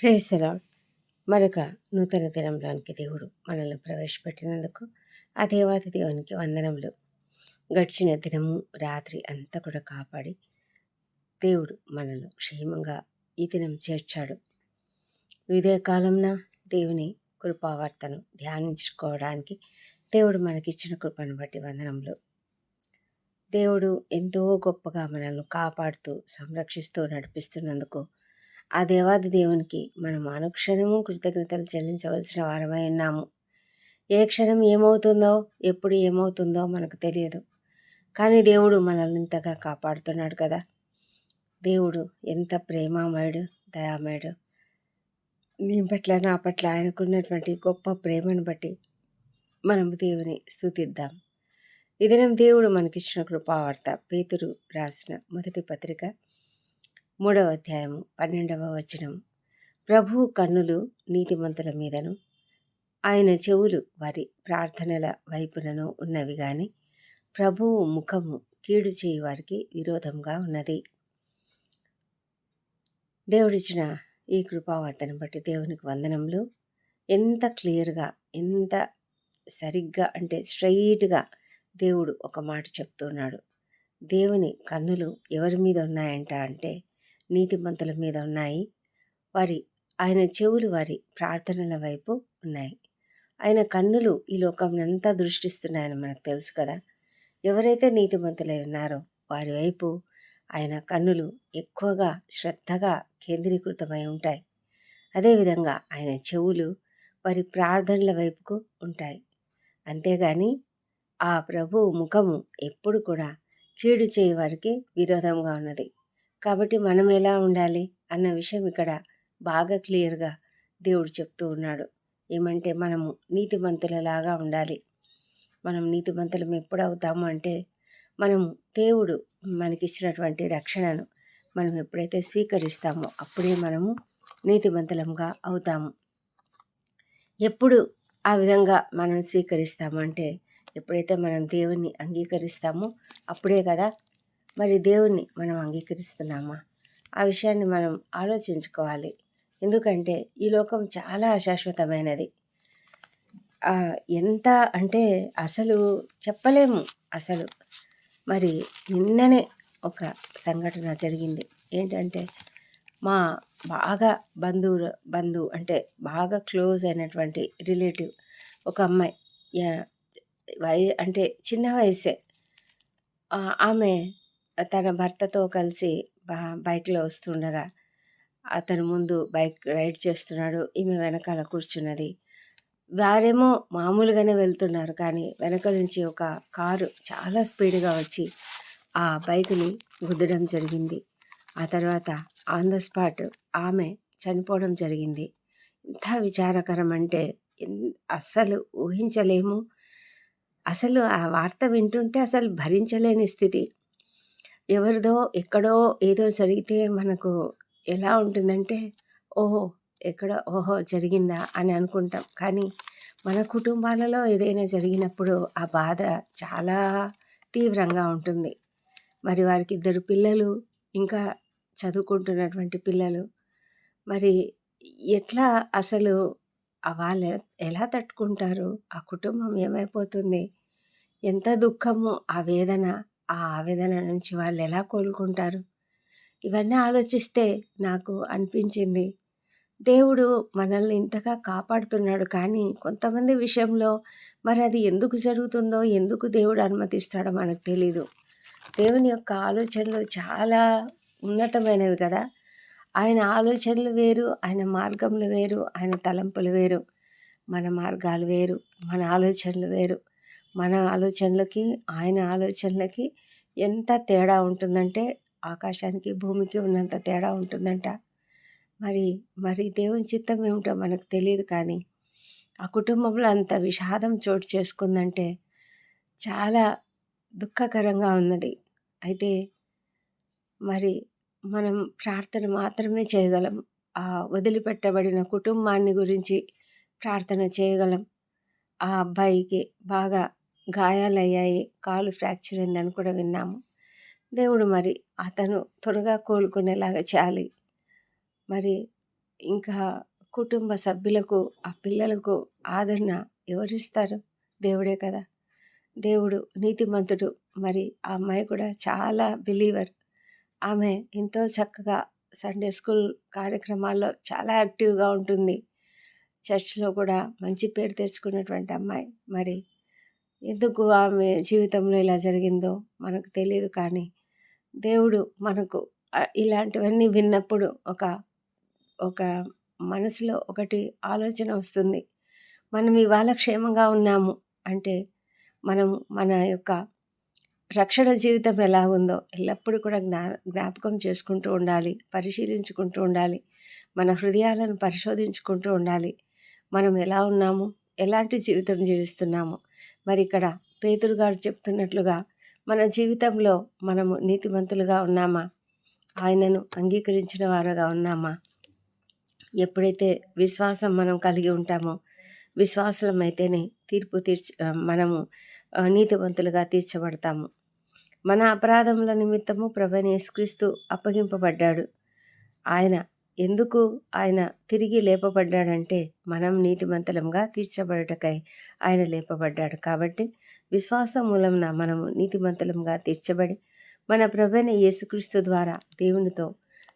Praise the Lord మరొక నూతన దినంలోనికి దేవుడు మనల్ని ప్రవేశపెట్టినందుకు ఆ దేవాది దేవునికి వందనములు. గడిచిన దినము రాత్రి అంతా కూడా కాపాడి దేవుడు మనల్ని క్షేమంగా ఈ దినం చేర్చాడు. ఇదే కాలంన దేవుని కృపావార్తను ధ్యానించుకోవడానికి దేవుడు మనకిచ్చిన కృపను బట్టి వందనములు. దేవుడు ఎంతో గొప్పగా మనల్ని కాపాడుతూ సంరక్షిస్తూ నడిపిస్తున్నందుకు ఆ దేవాది దేవునికి మనం అనుక్షణము కృతజ్ఞతలు చెల్లించవలసిన వారమై ఉన్నాము. ఏ క్షణం ఏమవుతుందో ఎప్పుడు ఏమవుతుందో మనకు తెలియదు. కానీ దేవుడు మనల్ని ఇంతగా కాపాడుతున్నాడు కదా. దేవుడు ఎంత ప్రేమామయుడు దయామయుడు. నీ పట్ల నా పట్ల ఆయనకున్నటువంటి గొప్ప ప్రేమను బట్టి మనం దేవుని స్థుతిద్దాం. ఇదనం దేవుడు మనకిచ్చిన కృపావార్త పేతురు రాసిన మొదటి పత్రిక మూడవ అధ్యాయము పన్నెండవ వచనం. ప్రభువు కన్నులు నీతిమంతుల మీదను ఆయన చెవులు వారి ప్రార్థనల వైపునను ఉన్నవి గాని ప్రభువు ముఖము కీడు చేయి వారికి విరోధంగా ఉన్నది. దేవుడిచ్చిన ఈ కృపావార్తను బట్టి దేవునికి వందనములు. ఎంత క్లియర్గా ఎంత సరిగ్గా అంటే స్ట్రైట్గా దేవుడు ఒక మాట చెప్తున్నాడు. దేవుని కన్నులు ఎవరి మీద ఉన్నాయంట అంటే నీతిమంతుల మీద ఉన్నాయి. వారి ఆయన చెవులు వారి ప్రార్థనల వైపు ఉన్నాయి. ఆయన కన్నులు ఈ లోకంనంతా దృష్టిస్తున్నాయని మనకు తెలుసు కదా. ఎవరైతే నీతిమంతులై ఉన్నారో వారి వైపు ఆయన కన్నులు ఎక్కువగా శ్రద్ధగా కేంద్రీకృతమై ఉంటాయి. అదేవిధంగా ఆయన చెవులు వారి ప్రార్థనల వైపుకు ఉంటాయి. అంతేగాని ఆ ప్రభు ముఖము ఎప్పుడు కూడా కీడు చేయవారికి విరోధంగా ఉన్నది. కాబట్టి మనం ఎలా ఉండాలి అన్న విషయం ఇక్కడ బాగా క్లియర్గా దేవుడు చెప్తూ ఉన్నాడు. ఏమంటే మనము నీతిమంతులలాగా ఉండాలి. మనం నీతిమంతులం ఎప్పుడు అవుతాము అంటే మనము దేవుడు మనకిచ్చినటువంటి రక్షణను మనం ఎప్పుడైతే స్వీకరిస్తామో అప్పుడే మనము నీతిమంతులంగా అవుతాము. ఎప్పుడు ఆ విధంగా మనం స్వీకరిస్తామంటే ఎప్పుడైతే మనం దేవుణ్ణి అంగీకరిస్తామో అప్పుడే కదా మరి దేవుణ్ణి మనం అంగీకరిస్తున్నామా? ఆ విషయాన్ని మనం ఆలోచించుకోవాలి. ఎందుకంటే ఈ లోకం చాలా అశాశ్వతమైనది ఎంత అంటే అసలు చెప్పలేము అసలు. మరి నిన్ననే ఒక సంఘటన జరిగింది. ఏంటంటే మా బాగా బంధువు బంధువు అంటే బాగా క్లోజ్ అయినటువంటి రిలేటివ్ ఒక అమ్మాయి వయ అంటే చిన్న వయసే. ఆమె తన భర్తతో కలిసి బైక్లో వస్తుండగా అతను ముందు బైక్ రైడ్ చేస్తున్నాడు ఈమె వెనకాల కూర్చున్నది. వారేమో మామూలుగానే వెళ్తున్నారు కానీ వెనక నుంచి ఒక కారు చాలా స్పీడ్గా వచ్చి ఆ బైక్ని గుద్దడం జరిగింది. ఆ తర్వాత ఆన్ ద స్పాట్ ఆమె చనిపోవడం జరిగింది. ఇంత విచారకరం అంటే అస్సలు ఊహించలేము. అసలు ఆ వార్త వింటుంటే అసలు భరించలేని స్థితి. ఎవరిదో ఎక్కడో ఏదో జరిగితే మనకు ఎలా ఉంటుందంటే ఓహో ఎక్కడ ఓహో జరిగిందా అని అనుకుంటాం. కానీ మన కుటుంబాలలో ఏదైనా జరిగినప్పుడు ఆ బాధ చాలా తీవ్రంగా ఉంటుంది. మరి వారికి ఇద్దరు పిల్లలు ఇంకా చదువుకుంటున్నటువంటి పిల్లలు మరి ఎట్లా అసలు వాళ్ళు ఎలా తట్టుకుంటారు? ఆ కుటుంబం ఏమైపోతుంది? ఎంత దుఃఖము ఆ వేదన ఆ ఆవేదన నుంచి వాళ్ళు ఎలా కోలుకుంటారు? ఇవన్నీ ఆలోచిస్తే నాకు అనిపించింది. దేవుడు మనల్ని ఇంతగా కాపాడుతున్నాడు. కానీ కొంతమంది విషయంలో మరి అది ఎందుకు జరుగుతుందో ఎందుకు దేవుడు అనుమతిస్తాడో మనకు తెలీదు. దేవుని యొక్క ఆలోచనలు చాలా ఉన్నతమైనవి కదా. ఆయన ఆలోచనలు వేరు ఆయన మార్గములు వేరు ఆయన తలంపులు వేరు. మన మార్గాలు వేరు మన ఆలోచనలు వేరు. మన ఆలోచనలకి ఆయన ఆలోచనలకి ఎంత తేడా ఉంటుందంటే ఆకాశానికి భూమికి ఉన్నంత తేడా ఉంటుందంట. మరి మరి దేవుని చిత్తం ఏమిటో మనకు తెలియదు కానీ ఆ కుటుంబంలో అంత విషాదం చోటు చేసుకుందంటే చాలా దుఃఖకరంగా ఉన్నది. అయితే మరి మనం ప్రార్థన మాత్రమే చేయగలం. ఆ వదిలిపెట్టబడిన కుటుంబాన్ని గురించి ప్రార్థన చేయగలం. ఆ అబ్బాయికి బాగా గాయాలయ్యాయి కాలు ఫ్రాక్చర్ అయిందని కూడా విన్నాము దేవుడు మరి అతను త్వరగా కోలుకునేలాగా చేయాలి మరి ఇంకా కుటుంబ సభ్యులకు, ఆ పిల్లలకు ఆదరణ ఎవరిస్తారు? దేవుడే కదా! దేవుడు నీతిమంతుడు. మరి ఆ అమ్మాయి కూడా చాలా బిలీవర్. ఆమె ఎంతో చక్కగా సండే స్కూల్ కార్యక్రమాల్లో చాలా యాక్టివ్‌గా ఉంటుంది. చర్చ్‌లో కూడా మంచి పేరు తెచ్చుకున్నటువంటి అమ్మాయి. మరి ఎందుకు ఆమె జీవితంలో ఇలా జరిగిందో మనకు తెలియదు కానీ, దేవుడు మనకు ఇలాంటివన్నీ విన్నప్పుడు ఒక ఒక మనసులో ఒకటి ఆలోచన వస్తుంది. మనం ఇవాళ క్షేమంగా ఉన్నాము అంటే, మనం మన యొక్క రక్షణ జీవితం ఎలా ఉందో ఎల్లప్పుడూ కూడా జ్ఞా జ్ఞాపకం చేసుకుంటూ ఉండాలి. పరిశీలించుకుంటూ ఉండాలి. మన హృదయాలను పరిశోధించుకుంటూ ఉండాలి. మనం ఎలా ఉన్నాము? ఎలాంటి జీవితం జీవిస్తున్నాము? మరి ఇక్కడ పేతురు గారు చెప్తున్నట్లుగా మన జీవితంలో మనము నీతిమంతులుగా ఉన్నామా? ఆయనను అంగీకరించిన వారుగా ఉన్నామా? ఎప్పుడైతే విశ్వాసం మనం కలిగి ఉంటామో, విశ్వాసమైతేనే తీర్పు తీర్చి మనము నీతివంతులుగా తీర్చబడతాము. మన అపరాధముల నిమిత్తము ప్రభువైన యేసుక్రీస్తు అప్పగింపబడ్డాడు. ఆయన ఎందుకు ఆయన తిరిగి లేపబడ్డాడంటే, మనం నీతిమంతలంగా తీర్చబడుటకై ఆయన లేపబడ్డాడు. కాబట్టి విశ్వాసం మూలంన మనము నీతిమంతలంగా తీర్చబడి, మన ప్రభైన యేసుక్రీస్తు ద్వారా దేవునితో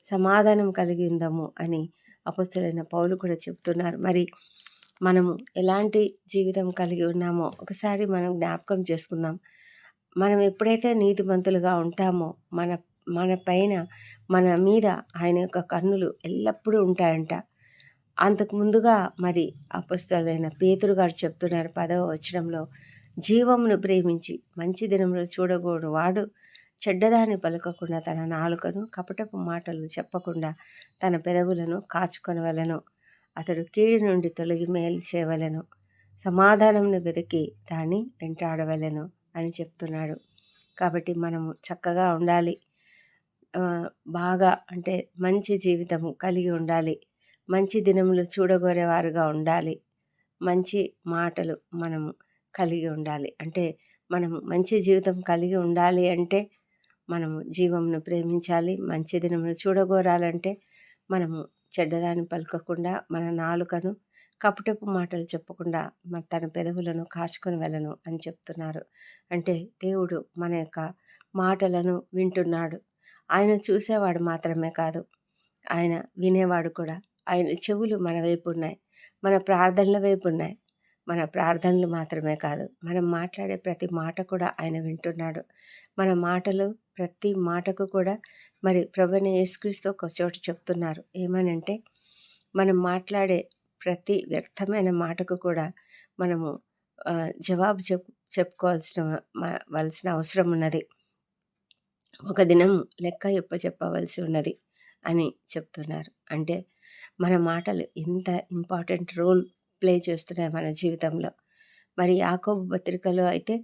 సమాధానం కలిగి ఉందాము అని అపస్తులైన పౌలు కూడా చెప్తున్నారు. మరి మనము ఎలాంటి జీవితం కలిగి ఉన్నామో ఒకసారి మనం జ్ఞాపకం చేసుకుందాం. మనం ఎప్పుడైతే నీతిమంతులుగా ఉంటామో మన మన పైన మన మీద ఆయన యొక్క కన్నులు ఎల్లప్పుడూ ఉంటాయంట. అంతకు ముందుగా మరి అపస్తులైన పేతురు గారు చెప్తున్నారు పదవ వచనంలో, జీవమును ప్రేమించి మంచి దినంలో చూడగోరు వాడు చెడ్డదాన్ని పలకకుండా తన నాలుకను కపటపు మాటలు చెప్పకుండా తన పెదవులను కాచుకొనవలను అతడు కీడు నుండి తొలగి మేలు చేయవలను సమాధానంను వెతికి దాన్ని వెంటాడవలను అని చెప్తున్నాడు. కాబట్టి మనము చక్కగా ఉండాలి. బాగా అంటే మంచి జీవితము కలిగి ఉండాలి. మంచి దినములు చూడగోరేవారుగా ఉండాలి. మంచి మాటలు మనము కలిగి ఉండాలి. అంటే మనము మంచి జీవితం కలిగి ఉండాలి అంటే, మనము జీవమును ప్రేమించాలి. మంచి దినములు చూడగోరాలంటే, మనము చెడ్డదాన్ని పలుకకుండా మన నాలుకను కపటపు మాటలు చెప్పకుండా తన పెదవులను కాచుకొనవలెను అని చెప్తున్నారు. అంటే దేవుడు మన యొక్క మాటలను వింటున్నాడు. ఆయన చూసేవాడు మాత్రమే కాదు. ఆయన వినేవాడు కూడా. ఆయన చెవులు మన వైపు ఉన్నాయి. మన ప్రార్థనల వైపు ఉన్నాయి. మన ప్రార్థనలు మాత్రమే కాదు. మనం మాట్లాడే ప్రతి మాట కూడా ఆయన వింటున్నాడు. మన మాటలు ప్రతి మాటకు కూడా మరి ప్రభుని యేసుక్రీస్తు ఒక చోట చెప్తున్నారు. ఏమనంటే, మనం మాట్లాడే ప్రతి వ్యర్థమైన మాటకు కూడా మనము జవాబు చెప్ చెప్పుకోవాల్సిన వలసిన అవసరం ఉన్నది. ఒక దినం లెక్క చెప్పవలసి ఉన్నది అని చెప్తున్నారు. అంటే మన మాటలు ఎంత ఇంపార్టెంట్ రోల్ ప్లే చేస్తున్నాయి మన జీవితంలో. మరి యాకోబు పత్రికలో అయితే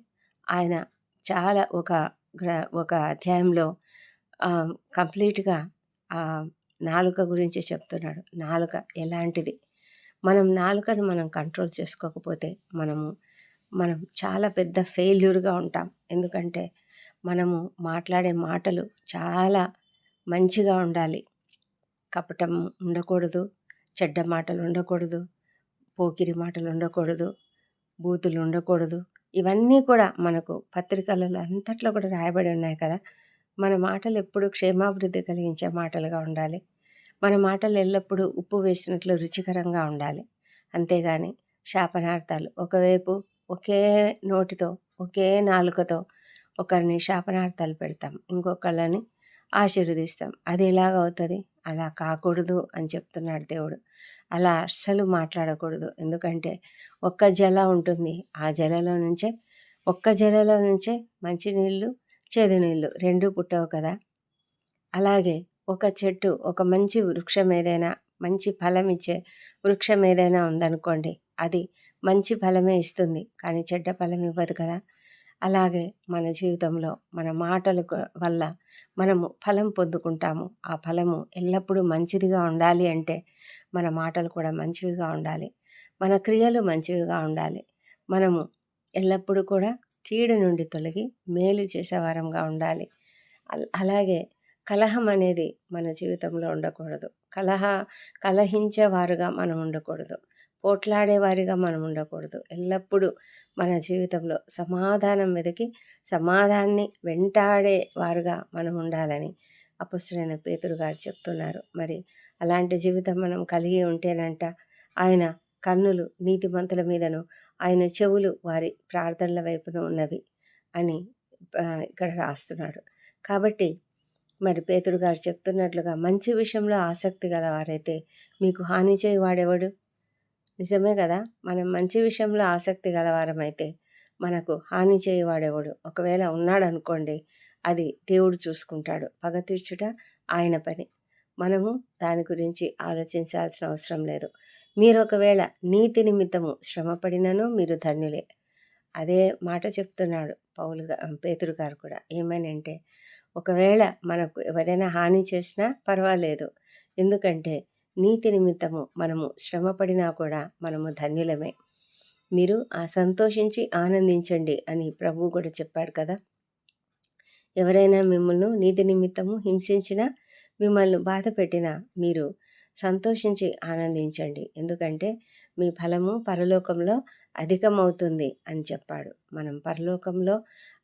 ఆయన చాలా ఒక ఒక అధ్యాయంలో కంప్లీట్‌గా నాలుక గురించి చెప్తున్నాడు. నాలుక ఎలాంటిది? మనం నాలుకను మనం కంట్రోల్ చేసుకోకపోతే మనము మనం చాలా పెద్ద ఫెయిల్యూర్‌గా ఉంటాం. ఎందుకంటే మనము మాట్లాడే మాటలు చాలా మంచిగా ఉండాలి. కపటం ఉండకూడదు. చెడ్డ మాటలు ఉండకూడదు. పోకిరి మాటలు ఉండకూడదు. బూతులు ఉండకూడదు. ఇవన్నీ కూడా మనకు పత్రికలలో అంతట్లో కూడా రాయబడి ఉన్నాయి కదా! మన మాటలు ఎప్పుడు క్షేమాభివృద్ధి కలిగించే మాటలుగా ఉండాలి. మన మాటలు ఎల్లప్పుడూ ఉప్పు వేసినట్లు రుచికరంగా ఉండాలి. అంతేగాని శాపనార్థాలు ఒకవైపు ఒకే నోటితో, ఒకే నాలుకతో ఒకరిని శాపనార్థాలు పెడతాం. ఇంకొకళ్ళని ఆశీర్వదిస్తాం. అది ఎలాగవుతుంది అలా కాకూడదు అని చెప్తున్నాడు దేవుడు. అలా అస్సలు మాట్లాడకూడదు. ఎందుకంటే ఒక్క జల ఉంటుంది. ఆ జలలో నుంచే ఒక్క జలలో నుంచే మంచి నీళ్ళు, చేదు నీళ్ళు రెండు పుట్టవు కదా! అలాగే ఒక చెట్టు ఒక మంచి వృక్షం ఏదైనా మంచి ఫలం ఇచ్చే వృక్షం ఏదైనా ఉందనుకోండి. అది మంచి ఫలమే ఇస్తుంది. కానీ చెడ్డ ఫలం ఇవ్వదు కదా! అలాగే మన జీవితంలో మన మాటల వల్ల మనము ఫలం పొందుకుంటాము. ఆ ఫలము ఎల్లప్పుడూ మంచిదిగా ఉండాలి అంటే మన మాటలు కూడా మంచివిగా ఉండాలి. మన క్రియలు మంచివిగా ఉండాలి. మనము ఎల్లప్పుడూ కూడా కీడు నుండి తొలగి మేలు చేసేవారంగా ఉండాలి. అల్ అలాగే కలహం అనేది మన జీవితంలో ఉండకూడదు కలహ కలహించేవారుగా మనం ఉండకూడదు పోట్లాడేవారిగా మనం ఉండకూడదు. ఎల్లప్పుడూ మన జీవితంలో సమాధానం వెతికి సమాధాన్ని వెంటాడే వారుగా మనం ఉండాలని అపుస్తులైన పేతుడు గారు చెప్తున్నారు. మరి అలాంటి జీవితం మనం కలిగి ఉంటేనంట ఆయన కన్నులు నీతిమంతుల మీదను ఆయన చెవులు వారి ప్రార్థనల వైపున ఉన్నవి అని ఇక్కడ రాస్తున్నాడు. కాబట్టి మరి పేతుడు గారు చెప్తున్నట్లుగా మంచి విషయంలో ఆసక్తి గలవారైతే మీకు హాని చేయవాడెవడు? నిజమే కదా? మనం మంచి విషయంలో ఆసక్తి గలవారమైతే మనకు హాని చేయవాడేవాడు? ఒకవేళ ఉన్నాడు అనుకోండి అది దేవుడు చూసుకుంటాడు. పగ తీర్చుట ఆయన పని. మనము దాని గురించి ఆలోచించాల్సిన అవసరం లేదు. మీరు ఒకవేళ నీతి నిమిత్తము శ్రమపడినను మీరు ధన్యులే. అదే మాట చెప్తున్నాడు పౌలు పేతురు గారు కూడా. ఏమని ఒకవేళ మనకు ఎవరైనా హాని చేసినా పర్వాలేదు. ఎందుకంటే నీతి నిమిత్తము మనము శ్రమపడినా కూడా మనము ధన్యులమే. మీరు ఆ సంతోషించి ఆనందించండి అని ప్రభు కూడా చెప్పాడు కదా. ఎవరైనా మిమ్మల్ని నీతి నిమిత్తము హింసించినా మిమ్మల్ని బాధ పెట్టినా మీరు సంతోషించి ఆనందించండి. ఎందుకంటే మీ ఫలము పరలోకంలో అధికమవుతుంది అని చెప్పాడు. మనం పరలోకంలో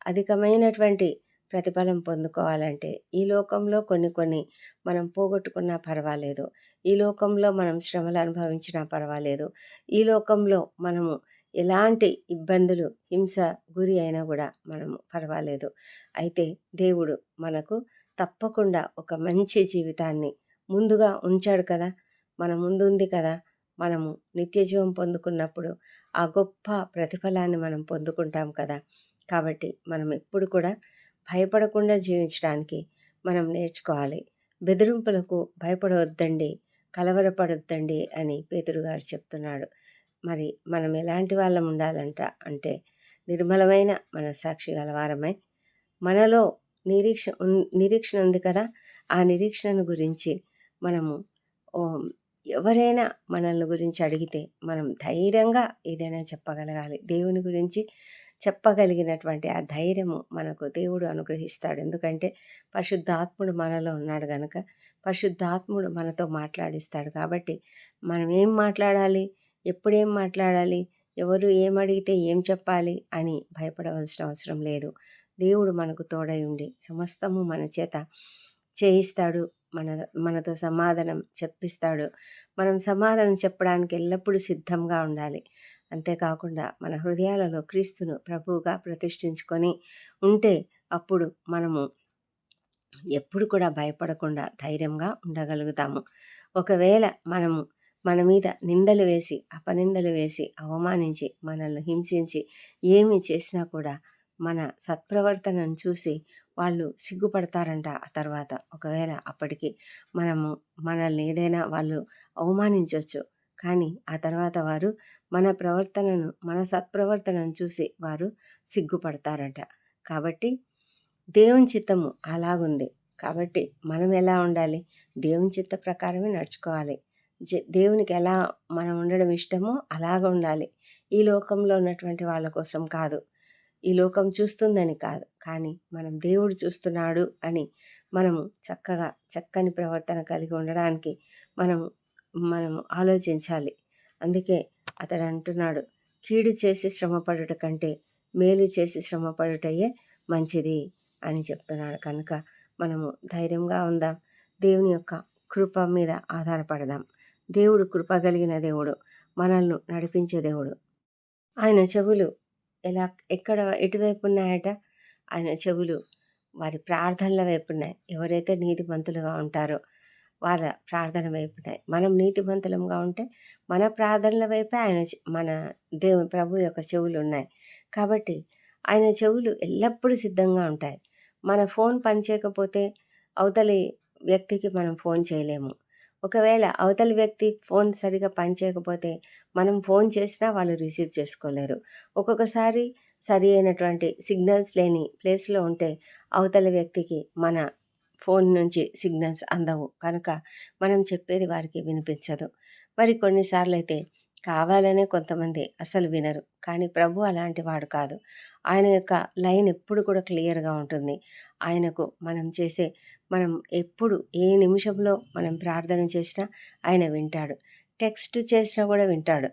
అధికమైనటువంటి ప్రతిఫలం పొందుకోవాలంటే ఈ లోకంలో కొన్ని కొన్ని మనం పోగొట్టుకున్నా పర్వాలేదు. ఈ లోకంలో మనం శ్రమలు అనుభవించినా పర్వాలేదు. ఈ లోకంలో మనము ఎలాంటి ఇబ్బందులు హింస గురి అయినా కూడా మనము పర్వాలేదు. అయితే దేవుడు మనకు తప్పకుండా ఒక మంచి జీవితాన్ని ముందుగా ఉంచాడు కదా? మన ముందుంది కదా? మనము నిత్య జీవం పొందుకున్నప్పుడు ఆ గొప్ప ప్రతిఫలాన్ని మనం పొందుకుంటాం కదా? కాబట్టి మనం ఎప్పుడు కూడా భయపడకుండా జీవించడానికి మనం నేర్చుకోవాలి. బెదిరింపులకు భయపడవద్దండి కలవరపడొద్దండి అని పేతుడు గారు చెప్తున్నాడు. మరి మనం ఎలాంటి వాళ్ళం ఉండాలంట అంటే నిర్మలమైన మన సాక్షి గలవారమై. మనలో నిరీక్ష నిరీక్షణ ఉంది కదా ఆ నిరీక్షణను గురించి మనము ఎవరైనా మనల్ని గురించి అడిగితే మనం ధైర్యంగా ఏదైనా చెప్పగలగాలి. దేవుని గురించి చెప్పగలిగినటువంటి ఆ ధైర్యము మనకు దేవుడు అనుగ్రహిస్తాడు. ఎందుకంటే పరిశుద్ధాత్ముడు మనలో ఉన్నాడు కనుక పరిశుద్ధాత్ముడు మనతో మాట్లాడిస్తాడు. కాబట్టి మనం ఏం మాట్లాడాలి? ఎప్పుడేం మాట్లాడాలి? ఎవరు ఏమడిగితే ఏం చెప్పాలి? అని భయపడవలసిన అవసరం లేదు. దేవుడు మనకు తోడై ఉండి సమస్తము మన చేత చేయిస్తాడు. మన మనతో సమాధానం చెప్పిస్తాడు. మనం సమాధానం చెప్పడానికి ఎల్లప్పుడూ సిద్ధంగా ఉండాలి. అంతేకాకుండా మన హృదయాలలో క్రీస్తును ప్రభువుగా ప్రతిష్ఠించుకొని ఉంటే అప్పుడు మనము ఎప్పుడు కూడా భయపడకుండా ధైర్యంగా ఉండగలుగుతాము. ఒకవేళ మనము మన మీద నిందలు వేసి అపనిందలు వేసి అవమానించి మనల్ని హింసించి ఏమి చేసినా కూడా మన సత్ప్రవర్తనను చూసి వాళ్ళు సిగ్గుపడతారంట ఆ తర్వాత. ఒకవేళ అప్పటికి మనము మనల్ని ఏదైనా వాళ్ళు అవమానించవచ్చు కానీ ఆ తర్వాత వారు మన ప్రవర్తనను మన సత్ప్రవర్తనను చూసి వారు సిగ్గుపడతారట. కాబట్టి దేవుని చిత్తము అలాగుంది. కాబట్టి మనం ఎలా ఉండాలి? దేవుని చిత్త ప్రకారమే నడుచుకోవాలి. దేవునికి ఎలా మనం ఉండడం ఇష్టమో అలాగ ఉండాలి. ఈ లోకంలో ఉన్నటువంటి వాళ్ళ కోసం కాదు. ఈ లోకం చూస్తుందని కాదు. కానీ మనం దేవుడు చూస్తున్నాడు అని మనము చక్కగా చక్కని ప్రవర్తన కలిగి ఉండడానికి మనము మనము ఆలోచించాలి. అందుకే అతడు అంటున్నాడు కీడు చేసి శ్రమపడుట కంటే మేలు చేసి శ్రమపడుటయే మంచిది అని చెప్తున్నాడు. కనుక మనము ధైర్యంగా ఉందాం. దేవుని యొక్క కృప మీద ఆధారపడదాం. దేవుడు కృప కలిగిన దేవుడు మనల్ని నడిపించే దేవుడు. ఆయన చెవులు ఎలా ఎక్కడ ఎటువైపు ఉన్నాయట? ఆయన చెవులు వారి ప్రార్థనల వైపు ఉన్నాయి. ఎవరైతే నీతిమంతులుగా ఉంటారో వాళ్ళ ప్రార్థన వైపునే మనం నీతివంతులంగా ఉంటే మన ప్రార్థనల వైపే ఆయన మన దేవుని ప్రభు యొక్క చెవులు ఉన్నాయి. కాబట్టి ఆయన చెవులు ఎల్లప్పుడూ సిద్ధంగా ఉంటాయి. మన ఫోన్ పనిచేయకపోతే అవతలి వ్యక్తికి మనం ఫోన్ చేయలేము. ఒకవేళ అవతలి వ్యక్తి ఫోన్ సరిగా పనిచేయకపోతే మనం ఫోన్ చేసినా వాళ్ళు రిసీవ్ చేసుకోలేరు. ఒక్కొక్కసారి సరి అయినటువంటి సిగ్నల్స్ లేని ప్లేస్లో ఉంటే అవతలి వ్యక్తికి మన ఫోన్ నుంచి సిగ్నల్స్ అందవు కనుక మనం చెప్పేది వారికి వినిపించదు మరి కొన్నిసార్లు అయితే కావాలనే కొంతమంది అసలు వినరు. కానీ ప్రభు అలాంటి వాడు కాదు. ఆయన యొక్క లైన్ ఎప్పుడు కూడా క్లియర్‌గా ఉంటుంది. ఆయనకు మనం చేసే మనం ఎప్పుడు ఏ నిమిషంలో మనం ప్రార్థన చేసినా ఆయన వింటాడు. టెక్స్ట్ చేసినా కూడా వింటాడు.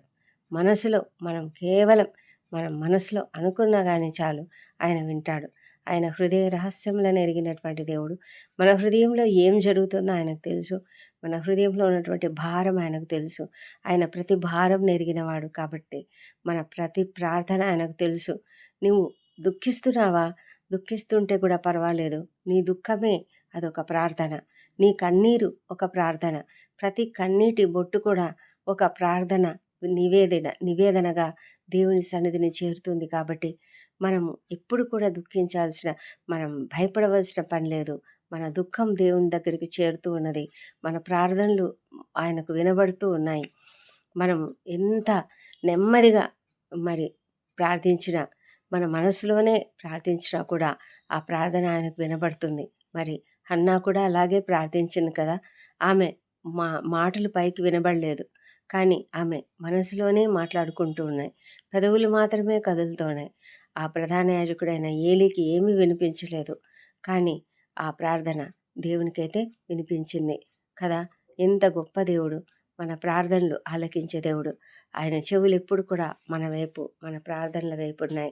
మనసులో మనం కేవలం మనం మనసులో అనుకున్నా కానీ చాలు ఆయన వింటాడు. ఆయన హృదయ రహస్యములను ఎరిగినటువంటి దేవుడు. మన హృదయంలో ఏం జరుగుతుందో ఆయనకు తెలుసు. మన హృదయంలో ఉన్నటువంటి భారం ఆయనకు తెలుసు. ఆయన ప్రతి భారం నెరిగినవాడు కాబట్టి మన ప్రతి ప్రార్థన ఆయనకు తెలుసు. నువ్వు దుఃఖిస్తున్నావా? దుఃఖిస్తుంటే కూడా పర్వాలేదు. నీ దుఃఖమే అదొక ప్రార్థన. నీ కన్నీరు ఒక ప్రార్థన. ప్రతి కన్నీటి బొట్టు కూడా ఒక ప్రార్థన నివేదన నివేదనగా దేవుని సన్నిధిని చేరుతుంది కాబట్టి మనము ఎప్పుడు కూడా దుఃఖించాల్సిన మనం భయపడవలసిన పని లేదు. మన దుఃఖం దేవుని దగ్గరికి చేరుతూ ఉన్నది. మన ప్రార్థనలు ఆయనకు వినబడుతూ ఉన్నాయి. మనం ఎంత నెమ్మదిగా మరి ప్రార్థించిన మన మనసులోనే ప్రార్థించినా కూడా ఆ ప్రార్థన ఆయనకు వినబడుతుంది. మరి అన్నా కూడా అలాగే ప్రార్థించింది కదా? ఆమె మా మాటలు పైకి వినబడలేదు. కానీ ఆమె మనసులోనే మాట్లాడుకుంటూ ఉన్నాయి. పెదవులు మాత్రమే కదులుతున్నాయి. ఆ ప్రధాన యాజకుడైన ఏలీకి ఏమీ వినిపించలేదు. కానీ ఆ ప్రార్థన దేవునికైతే వినిపించింది కదా! ఎంత గొప్ప దేవుడు! మన ప్రార్థనలు ఆలకించే దేవుడు. ఆయన చెవులు ఎప్పుడు కూడా మన వైపు మన ప్రార్థనల వైపు ఉన్నాయి.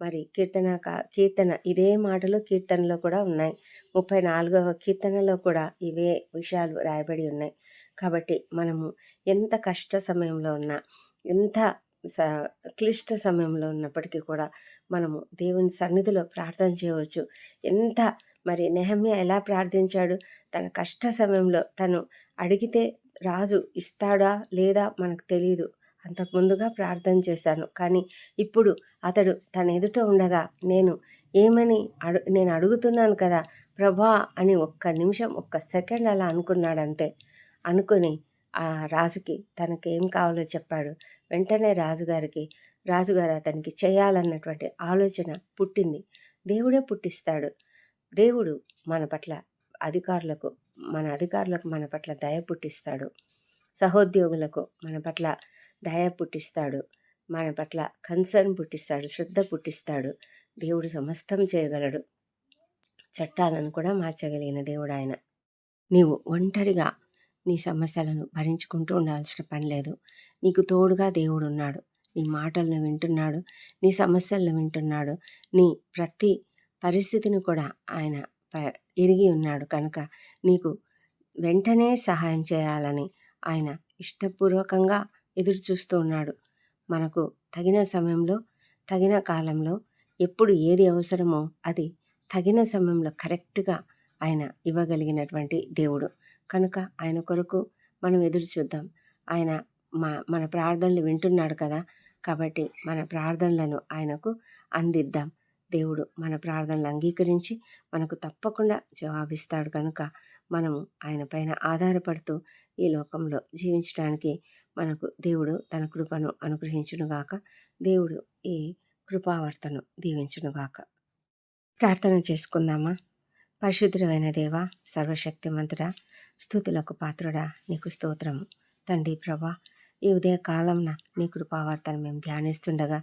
మరి కీర్తన కీర్తన ఇదే మాటలు కీర్తనలో కూడా ఉన్నాయి. ముప్పై నాలుగవ కీర్తనలో కూడా ఇవే విషయాలు రాయబడి ఉన్నాయి. కాబట్టి మనము ఎంత కష్ట సమయంలో ఉన్నా ఎంత స క్లిష్ట సమయంలో ఉన్నప్పటికీ కూడా మనము దేవుని సన్నిధిలో ప్రార్థన చేయవచ్చు. ఎంత మరి నెహమ్య ఎలా ప్రార్థించాడు? తన కష్ట సమయంలో తను అడిగితే రాజు ఇస్తాడా లేదా మనకు తెలియదు అంతకు ముందుగా ప్రార్థన చేశాను. కానీ ఇప్పుడు అతడు తన ఎదుట ఉండగా నేను ఏమని అడు నేను అడుగుతున్నాను కదా ప్రభా అని ఒక్క నిమిషం ఒక్క సెకండ్ అలా అనుకున్నాడంతే. అనుకుని ఆ రాజుకి తనకి ఏం కావాలో చెప్పాడు. వెంటనే రాజుగారికి రాజుగారు అతనికి చేయాలన్నటువంటి ఆలోచన పుట్టింది. దేవుడే పుట్టిస్తాడు. దేవుడు మన పట్ల అధికారులకు మన అధికారులకు మన పట్ల దయ పుట్టిస్తాడు. సహోద్యోగులకు మన పట్ల దయ పుట్టిస్తాడు. మన పట్ల కన్సర్న్ పుట్టిస్తాడు. శ్రద్ధ పుట్టిస్తాడు. దేవుడు సమస్తం చేయగలడు. చట్టాలను కూడా మార్చగలిగిన దేవుడు ఆయన. నీవు ఒంటరిగా నీ సమస్యలను భరించుకుంటూ ఉండాల్సిన పని లేదు. నీకు తోడుగా దేవుడు ఉన్నాడు. నీ మాటలను వింటున్నాడు. నీ సమస్యలను వింటున్నాడు. నీ ప్రతి పరిస్థితిని కూడా ఆయన ఎరిగి ఉన్నాడు. కనుక నీకు వెంటనే సహాయం చేయాలని ఆయన ఇష్టపూర్వకంగా ఎదురు చూస్తూ ఉన్నాడు. మనకు తగిన సమయంలో తగిన కాలంలో ఎప్పుడు ఏది అవసరమో అది తగిన సమయంలో కరెక్ట్గా ఆయన ఇవ్వగలిగినటువంటి దేవుడు. కనుక ఆయన కొరకు మనం ఎదురు చూద్దాం. ఆయన మా మన ప్రార్థనలు వింటున్నాడు కదా కాబట్టి మన ప్రార్థనలను ఆయనకు అందిద్దాం. దేవుడు మన ప్రార్థనలు అంగీకరించి మనకు తప్పకుండా జవాబిస్తాడు కనుక మనము ఆయన పైన ఆధారపడుతూ ఈ లోకంలో జీవించడానికి మనకు దేవుడు తన కృపను అనుగ్రహించునుగాక దేవుడు ఈ కృపావర్తను దీవించునుగాక ప్రార్థన చేసుకుందామా? పరిశుద్ధమైన దేవ సర్వశక్తిమంతుడా స్థుతులకు పాత్రుడా నీకు స్తోత్రము. తండ్రి ప్రభా ఈ ఉదయ కాలంన నీ కృపావార్తను మేము ధ్యానిస్తుండగా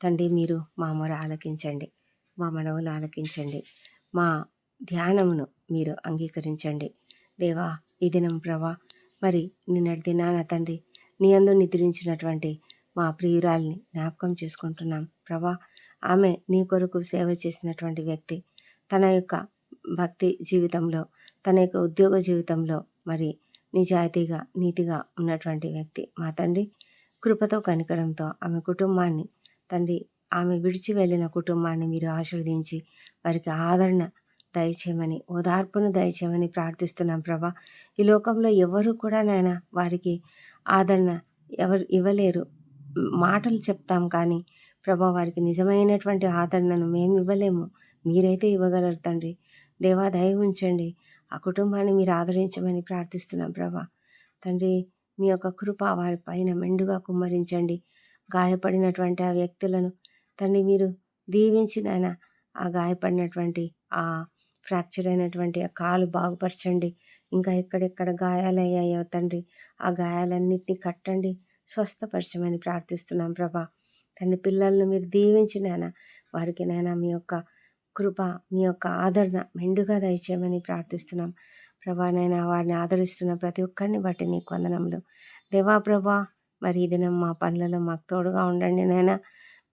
తండ్రి మీరు మా మొర ఆలకించండి మా మనవులు ఆలకించండి మా ధ్యానమును మీరు అంగీకరించండి. దేవా ఈ దినం ప్రభా మరి నిన్నటి దినాన తండ్రి నీ అందు నిద్రించినటువంటి మా ప్రియురాల్ని జ్ఞాపకం చేసుకుంటున్నాం. ప్రభా ఆమె నీ కొరకు సేవ చేసినటువంటి వ్యక్తి తన యొక్క భక్తి జీవితంలో తన యొక్క ఉద్యోగ జీవితంలో మరి నిజాయితీగా నీతిగా ఉన్నటువంటి వ్యక్తి మా తండ్రి కృపతో కనికరంతో ఆమె కుటుంబాన్ని తండ్రి ఆమె విడిచి వెళ్ళిన కుటుంబాన్ని మీరు ఆశీర్వదించి వారికి ఆదరణ దయచేయమని ఓదార్పును దయచేయమని ప్రార్థిస్తున్నాం ప్రభా. ఈ లోకంలో ఎవరు కూడా నాయన వారికి ఆదరణ ఎవరు ఇవ్వలేరు. మాటలు చెప్తాం కానీ ప్రభా వారికి నిజమైనటువంటి ఆదరణను మేము ఇవ్వలేము. మీరైతే ఇవ్వగలరు తండ్రి. దేవా దయ ఉంచండి. ఆ కుటుంబాన్ని మీరు ఆదరించమని ప్రార్థిస్తున్నాం ప్రభా. తండ్రి మీ యొక్క కృప వారి పైన మెండుగా కుమ్మరించండి. గాయపడినటువంటి ఆ వ్యక్తులను తండ్రి మీరు దీవించిన ఆ గాయపడినటువంటి ఆ ఫ్రాక్చర్ అయినటువంటి ఆ కాలు బాగుపరచండి. ఇంకా ఎక్కడెక్కడ గాయాలయ్యాయో తండ్రి ఆ గాయాలన్నిటిని కట్టండి. స్వస్థపరచమని ప్రార్థిస్తున్నాం ప్రభా. తండ్రి పిల్లలను మీరు దీవించి వారికి నాయన మీ యొక్క కృప మీ యొక్క ఆదరణ మెండుగా దయచేయమని ప్రార్థిస్తున్నాం. ప్రభా నైనా వారిని ఆదరిస్తున్న ప్రతి ఒక్కరిని బట్టి నీకు వందనములు. దేవా ప్రభా మరి ఈ దినం మా పనులలో మాకు తోడుగా ఉండండి నాయన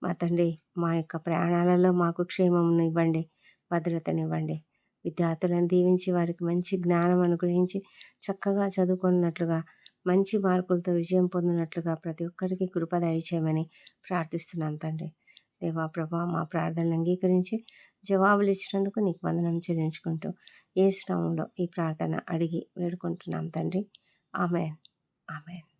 మా తండ్రి మా యొక్క ప్రయాణాలలో మాకు క్షేమమును ఇవ్వండి భద్రతనివ్వండి. విద్యార్థులను దీవించి వారికి మంచి జ్ఞానం అనుగ్రహించి చక్కగా చదువుకున్నట్లుగా మంచి మార్కులతో విజయం పొందినట్లుగా ప్రతి ఒక్కరికి కృప దయచేయమని ప్రార్థిస్తున్నాం తండ్రి. దేవా ప్రభా మా ప్రార్థనలు అంగీకరించి జవాబులు ఇచ్చినందుకు నీకు వందనం చెల్లించుకుంటూ ఏ శ్రమంలో ఈ ప్రార్థన అడిగి వేడుకుంటున్నాం తండ్రి. ఆమెన్. ఆమెన్.